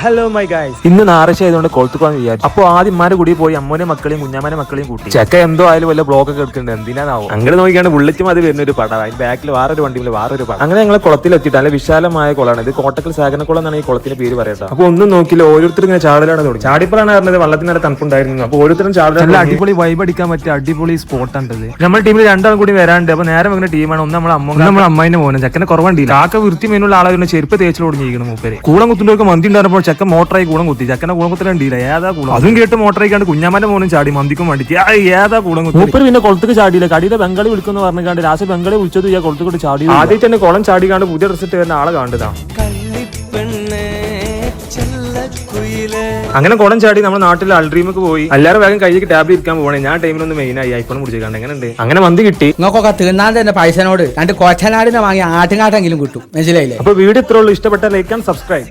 Hello my guys ഇന്ന് ഞായറാഴ്ച ആയതുകൊണ്ട് കൊളുത്തുക്കാൻ വിചാരിച്ചു. അപ്പൊ ആദ്യം മാരെ കൂടി പോയി അമ്മോനെ മക്കളെയും കുഞ്ഞാമ്മനെ മക്കളെയും കൂട്ടി. ചെക്ക എന്തോ ആയാലും വല്ല ബ്ലോക്ക് ഒക്കെ എടുക്കുന്നുണ്ട് എന്തിനാണാവും? അങ്ങനെ നോക്കിയാണ് ബുള്ളറ്റ് മതി വരുന്ന ഒരു പടം. അതിന് ബാക്കിൽ വേറൊരു വണ്ടിയിൽ വേറൊരു പടം. അങ്ങനെ ഞങ്ങൾ കുളത്തിൽ എത്തിയിട്ട് നല്ല വിശാലമായ കുളമാണ്. ഇത് കോട്ടക്കൽ സാഗനക്കുളം എന്നാണ് ഈ കുളത്തിന്റെ പേര് പറയട്ടോ അപ്പൊ ഒന്നും നോക്കില്ല ഓരോരുത്തർ ഇങ്ങനെ ചാടലാണ് തുടങ്ങി. ചാടിപ്പോഴാണ് പറഞ്ഞത്. വള്ളത്തിന് നല്ല തണുപ്പുണ്ടായിരുന്നു. അപ്പൊ ഓരോരുത്തരും ചാടലാണ് നല്ല അടിപൊളി വൈബ് അടിക്കാൻ പറ്റിയ അടിപൊളി സ്പോട്ട് ഇത്. നമ്മൾ ടീമിൽ രണ്ടാളും കൂടി വരാണ്ട്. അപ്പൊ നേരെ വെക്കുന്ന ടീമാണ് ഒന്ന് നമ്മളെ അമ്മ നമ്മളെ അമ്മേനെ മോനെ. ചെക്കനെ കുറവുണ്ടല്ല കാക്ക വൃത്തി മേനുള്ള ആളെ ചെരുപ്പ് തേച്ചിൽ തുടങ്ങിയിരിക്കണം മൂപ്പര്. കൂളം കുത്തുന്നവർക്ക് മന്തി ഉണ്ടായിരുന്നപ്പോൾ ചെക്കൻ മോട്ടറായി കൂടം കുത്തി. ചെക്കനെ കൂളം കുത്തലുണ്ടില്ല ഏതാ കൂടും? അതും കേട്ട് മോട്ടറായിക്കാണ്ട് കുഞ്ഞാമ്മന്റെ മോനും ചാടി മന്തിക്കും വേണ്ടിട്ട്. ആ, ഏതാ കൂടം കുത്തി മൂപ്പർ പിന്നെ കുളത്തേക്ക് ചാടിയില്ല. കടിയിലെ ബംഗാളി വിളിക്കുന്നു പറഞ്ഞാണ്ട് ലാസ്റ്റ് ബംഗാളി വിളിച്ചത് ഈ കുളത്തേക്ക് ചാടി ആദ്യം തന്നെ കുളം ചാടിക്കാണ്ട് പുതിയ ഡ്രസ് ഇട്ട് വരുന്ന ആളെ കണ്ടതാ അങ്ങനെ കുടം ചാടി നമ്മുടെ നാട്ടിൽ അൾഡ്രീമൊക്കെ പോയി. എല്ലാവരും വേഗം കൈയ്ക്ക് ടാബ്ലറ്റ് ഇരിക്കാൻ പോകണേ ഞാൻ ടൈമിലൊന്ന് മെയിൻ ആയി. ഐഫോൺ പിടിച്ചിട്ടുണ്ട് എങ്ങനെ ഉണ്ട് അങ്ങനെ മന്തി കിട്ടി. നോക്കൊക്കെ തിന്നാൻ തന്നെ പൈസനോട് രണ്ട് കൊച്ചനാടിനെ വാങ്ങി ആട്ടുകാട്ടെങ്കിലും കിട്ടും. മനസ്സിലായില്ലേ? അപ്പൊ വീഡിയോ ഇത്രയുള്ളൂ ഇഷ്ടപ്പെട്ട ലൈക്ക് ആൻഡ് സബ്സ്ക്രൈബ്